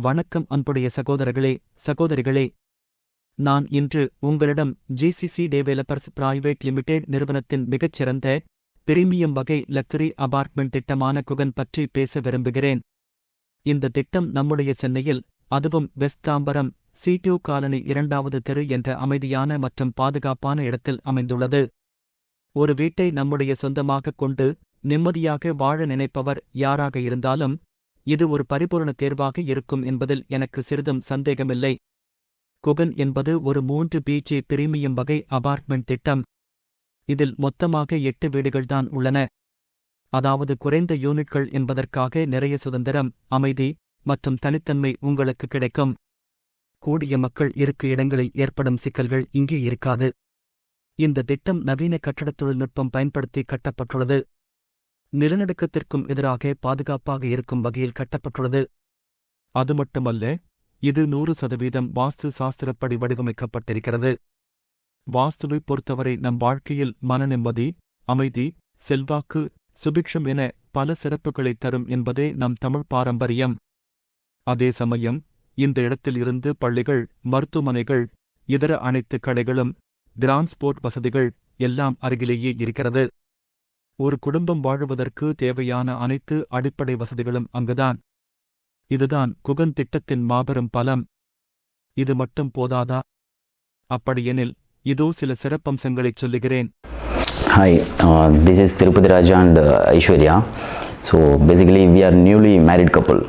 வணக்கம் அன்புடைய சகோதரர்களே சகோதரிகளே. நான் இன்று உங்களிடம் ஜிசிசி டெவலப்பர்ஸ் பிரைவேட் லிமிடெட் நிறுவனத்தின் மிகச்சிறந்த பிரீமியம் வகை லக்ஸரி அபார்ட்மெண்ட் திட்டமான குகன் பற்றி பேச விரும்புகிறேன். இந்த திட்டம் நம்முடைய சென்னையில் அதுவும் வெஸ்ட் தாம்பரம் சிடியூ காலனி இரண்டாவது தெரு என்ற அமைதியான மற்றும் பாதுகாப்பான இடத்தில் அமைந்துள்ளது. ஒரு வீட்டை நம்முடைய சொந்தமாகக் கொண்டு நிம்மதியாக வாழ நினைப்பவர் யாராக இருந்தாலும் இது ஒரு பரிபூரண தேர்வாக இருக்கும் என்பதில் எனக்கு சிறிதும் சந்தேகமில்லை. குகன் என்பது ஒரு மூன்று பிஜி பிரீமியம் வகை அபார்ட்மெண்ட் திட்டம். இதில் மொத்தமாக எட்டு வீடுகள்தான் உள்ளன. அதாவது குறைந்த யூனிட்கள் என்பதற்காக நிறைய சுதந்திரம் அமைதி மற்றும் தனித்தன்மை உங்களுக்கு கிடைக்கும். கூடிய மக்கள் இருக்கு இடங்களில் ஏற்படும் சிக்கல்கள் இங்கே இருக்காது. இந்த திட்டம் நவீன கட்டடத் தொழில்நுட்பம் பயன்படுத்தி கட்டப்பட்டுள்ளது. நிலநடுக்கத்திற்கும் எதிராக பாதுகாப்பாக இருக்கும் வகையில் கட்டப்பட்டுள்ளது. அது மட்டுமல்ல இது நூறு சதவீதம் வாஸ்து சாஸ்திரப்படி வடிவமைக்கப்பட்டிருக்கிறது. வாஸ்துவை பொறுத்தவரை நம் வாழ்க்கையில் மன நிம்மதி அமைதி செல்வாக்கு சுபிக்ஷம் என பல சிறப்புகளை தரும் என்பதே நம் தமிழ் பாரம்பரியம். அதே சமயம் இந்த இடத்தில் இருந்து பள்ளிகள் மருத்துவமனைகள் இதர அனைத்து கடைகளும் டிரான்ஸ்போர்ட் வசதிகள் எல்லாம் அருகிலேயே இருக்கிறது. ஒரு குடும்பம் வாழுவதற்கு தேவையான அனைத்து அடிப்படை வசதிகளும் அங்குதான். இதுதான் குகன் திட்டத்தின் மாபெரும் பலம். இது மட்டும் போதாதா? அப்படியெனில் இதோ சில சிறப்பம்சங்களைச் சொல்லுகிறேன். Hi this is Tirupathi Raja and Aishwarya so basically we are newly married couple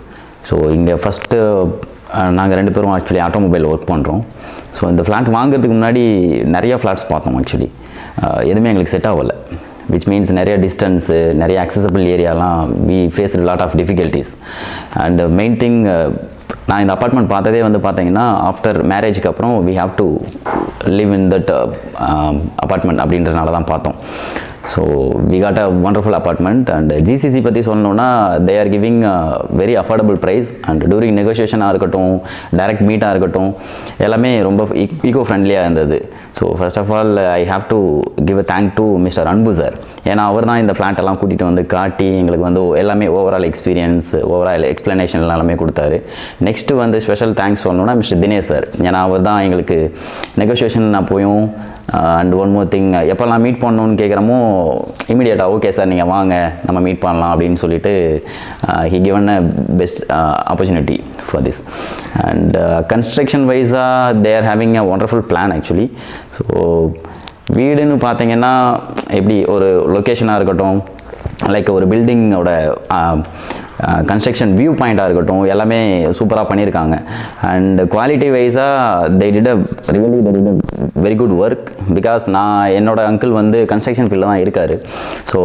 so இங்கே ஃபஸ்ட்டு நாங்கள் ரெண்டு பேரும் ஆக்சுவலி ஆட்டோமொபைல் ஒர்க் பண்ணுறோம் ஸோ இந்த ஃப்ளாட் வாங்குறதுக்கு முன்னாடி நிறையா ஃப்ளாட்ஸ் பார்த்தோம் ஆக்சுவலி uh, எதுவுமே எங்களுக்கு செட் ஆகலை. விச் மீன்ஸ் நிறைய டிஸ்டன்ஸு நிறைய அக்சசபிள் ஏரியாலாம் we face lot of difficulties and main thing நான் இந்த அப்பார்ட்மெண்ட் பார்த்ததே வந்து பார்த்தீங்கன்னா ஆஃப்டர் மேரேஜ்க்கு அப்புறம் we have to live in that apartment அப்படின்றனால தான் பார்த்தோம். So we got a wonderful apartment and GCC பற்றி சொல்லணுன்னா they are giving very affordable price and during நெகோசியேஷனாக இருக்கட்டும் டைரக்ட் மீட்டாக இருக்கட்டும் எல்லாமே ரொம்ப ஈகோ ஃப்ரெண்ட்லியாக இருந்தது. So first of all I have to give a thank to mister Anbu sir ஏன்னா அவர் தான் இந்த ஃப்ளாட் எல்லாம் கூட்டிகிட்டு வந்து காட்டி எங்களுக்கு வந்து எல்லாமே ஓவரால் எக்ஸ்பீரியன்ஸ் ஓவரால் எக்ஸ்ப்ளனேஷன் எல்லாமே கொடுத்தாரு. நெக்ஸ்ட்டு வந்து ஸ்பெஷல் தேங்க்ஸ் சொல்லணும்னா மிஸ்டர் தினேஷ் சார் ஏன்னா அவர் தான் எங்களுக்கு நெகோசியேஷன் அப்போயும் அண்ட் ஒன் மோர் திங் எப்போல்லாம் மீட் பண்ணணும்னு கேட்குறமோ இமீடியட்டாக ஓகே சார் நீங்கள் வாங்க நம்ம மீட் பண்ணலாம் அப்படின்னு சொல்லிட்டு he given a best opportunity for this and construction வைஸாக they are having a wonderful plan actually so வீடுன்னு பார்த்தீங்கன்னா எப்படி ஒரு லொக்கேஷனாக இருக்கட்டும் லைக் ஒரு பில்டிங்கோட கன்ஸ்ட்ரக்ஷன் வியூ பாயிண்ட்டாக இருக்கட்டும் எல்லாமே சூப்பராக பண்ணியிருக்காங்க. அண்ட் குவாலிட்டி வைஸாக they did a really they did a very good work because நான் என்னோடய அங்கிள் வந்து கன்ஸ்ட்ரக்ஷன் ஃபீல்டில் தான் இருக்கார். ஸோ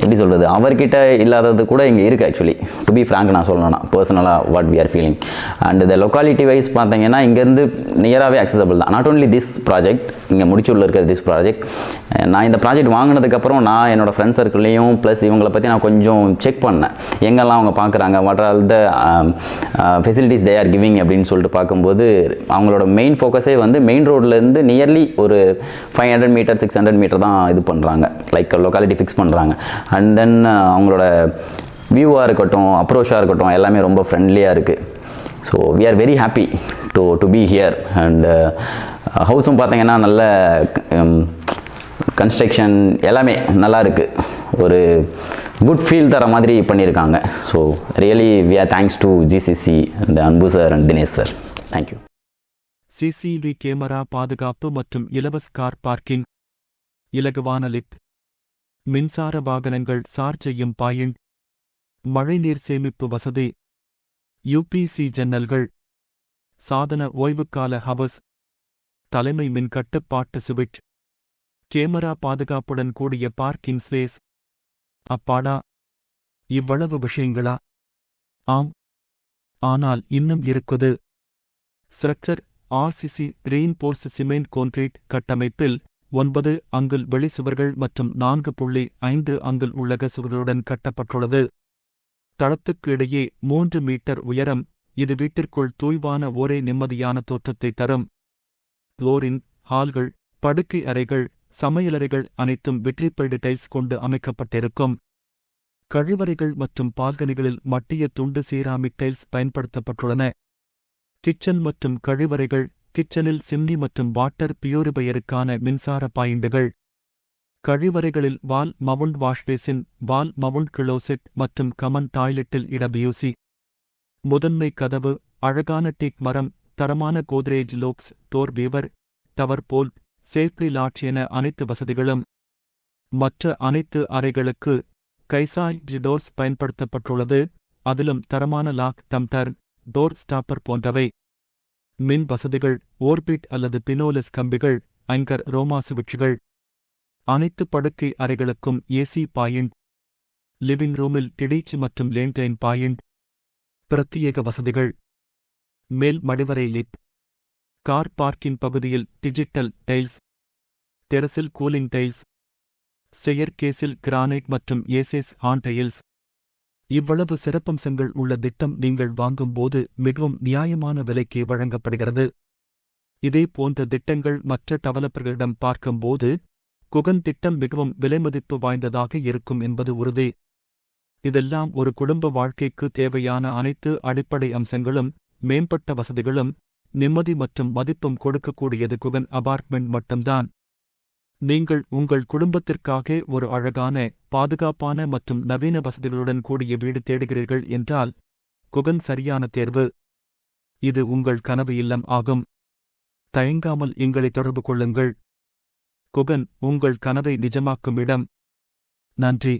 எப்படி சொல்கிறது அவர்கிட்ட இல்லாதது கூட இங்கே இருக்குது ஆக்சுவலி டு பி ஃப்ராங்க் நான் சொல்லணும்னா பர்சனலாக what we are feeling and இந்த லொக்காலிட்டி வைஸ் பார்த்தீங்கன்னா இங்கேருந்து நியராகவே அக்சசபிள் தான். நாட் ஓன்லி திஸ் ப்ராஜெக்ட் இங்கே முடிச்சூரில் இருக்கிற திஸ் ப்ராஜெக்ட் நான் இந்த ப்ராஜெக்ட் வாங்கினதுக்கப்புறம் நான் என்னோடய ஃப்ரெண்ட்ஸ் சர்க்கிள்லேயும் ப்ளஸ் இவங்களை பற்றி நான் கொஞ்சம் செக் பண்ணேன். எங்கெல்லாம் அவங்க பார்க்குறாங்க. What are the facilities they are giving அப்படின்னு சொல்லிட்டு பார்க்கும்போது அவங்களோட மெயின் ஃபோக்கஸே வந்து மெயின் ரோட்லேருந்து நியர்லி ஒரு five hundred meter six hundred meter தான் இது பண்ணுறாங்க லைக் லொக்காலிட்டி ஃபிக்ஸ் பண்ணுறாங்க அண்ட் தென் அவங்களோட வியூவாக இருக்கட்டும் அப்ரோச்சாக இருக்கட்டும் எல்லாமே ரொம்ப ஃப்ரெண்ட்லியாக இருக்குது so we are very happy to to be here and ஹவுஸும் பார்த்தீங்கன்னா நல்ல um, கன்ஸ்ட்ரக்ஷன் எல்லாமே நல்லா இருக்குது ஒரு குட் ஃபீல் தர மாதிரி பண்ணியிருக்காங்க so really we are thanks to GCC and Anbu sir and Dinesh sir thank you CCTV camera பாதுகாப்பு மற்றும் இலவச கார் பார்க்கிங் இலகுவான லிப்ட் மின்சார வாகனங்கள் சார்ஜ் செய்யும் பாயிண்ட் மழைநீர் சேமிப்பு வசதி யுபிசி ஜன்னல்கள் சாதன ஓய்வுக்கால ஹவஸ் தலைமை மின் கட்டுப்பாட்டு சுவிட்ச் கேமரா பாதுகாப்புடன் கூடிய பார்க்கிங் ஸ்பேஸ். அப்பாடா. இவ்வளவு விஷயங்களா? ஆம். ஆனால் இன்னும் இருக்குது. Structure RCC reinforce cement concrete கட்டமைப்பில் ஒன்பது அங்குல் வெளிச்சுவர்கள் மற்றும் நான்கு புள்ளி ஐந்து அங்குல் உள்ளக சுவர்களுடன் கட்டப்பட்டுள்ளது. தளத்துக்கு இடையே மூன்று மீட்டர் உயரம் இது வீட்டிற்குள் தூய்வான ஒரே நிம்மதியான தோற்றத்தை தரும். புளோரின் ஹால்கள் படுக்கை அறைகள் சமையலறைகள் அனைத்தும் வெற்றிப்பேடு டைல்ஸ் கொண்டு அமைக்கப்பட்டிருக்கும். கழிவறைகள் மற்றும் பால்கனிகளில் மட்டிய துண்டு சீராமிக் டைல்ஸ் பயன்படுத்தப்பட்டுள்ளன. கிச்சன் மற்றும் கழிவறைகள் கிச்சனில் சிம்னி மற்றும் வாட்டர் பியூரிபையருக்கான மின்சார பாயிண்டுகள். கழிவறைகளில் வால் மவுண்ட் வாஷ்பேசின் வால் மவுண்ட் கிளோசெட் மற்றும் கமன் டாய்லெட்டில் இடபியூசி முதன்மை கதவு அழகான டீக் மரம் தரமான Godrej locks door viewer tower bolt safety latch என அனைத்து வசதிகளும் மற்ற அனைத்து அறைகளுக்கு கைசாய் டோர்ஸ் பயன்படுத்தப்பட்டுள்ளது. அதிலும் தரமான லாக் டம்டர் டோர் ஸ்டாப்பர் போன்றவை. மின் வசதிகள் ஓர்பிட் அல்லது பினோலஸ் கம்பிகள் அங்கர் ரோமா சுவிட்சுகள் அனைத்து படுக்கை அறைகளுக்கும் ஏசி பாயிண்ட். லிவிங் ரூமில் டிடிச் மற்றும் லேண்டைன் பாயிண்ட். பிரத்யேக வசதிகள். மேல் மடிவரை லிப். கார் பார்க்கிங் பகுதியில் டிஜிட்டல் டைல்ஸ் டெரஸில் கூலிங் டைல்ஸ் செயற்கேஸில் கிரானைட் மற்றும் ஏசேஸ் ஆன் டைல்ஸ். இவ்வளவு சிறப்பம்சங்கள் உள்ள திட்டம் நீங்கள் வாங்கும்போது மிகவும் நியாயமான விலைக்கு வழங்கப்படுகிறது. இதே போன்ற திட்டங்கள் மற்ற டெவலப்பர்களிடம் பார்க்கும்போது குகன் திட்டம் மிகவும் விலைமதிப்பு வாய்ந்ததாக இருக்கும் என்பது உறுதி. இதெல்லாம் ஒரு குடும்ப வாழ்க்கைக்கு தேவையான அனைத்து அடிப்படை அம்சங்களும் மேம்பட்ட வசதிகளும் நிம்மதி மற்றும் மதிப்பும் கொடுக்கக்கூடியது குகன் அபார்ட்மெண்ட் மட்டும்தான். நீங்கள் உங்கள் குடும்பத்திற்காக ஒரு அழகான பாதுகாப்பான மற்றும் நவீன வசதிகளுடன் கூடிய வீடு தேடுகிறீர்கள் என்றால் குகன் சரியான தேர்வு. இது உங்கள் கனவு இல்லம் ஆகும். தயங்காமல் எங்களை தொடர்பு கொள்ளுங்கள். குகன் உங்கள் கனவை நிஜமாக்கும் இடம். நன்றி.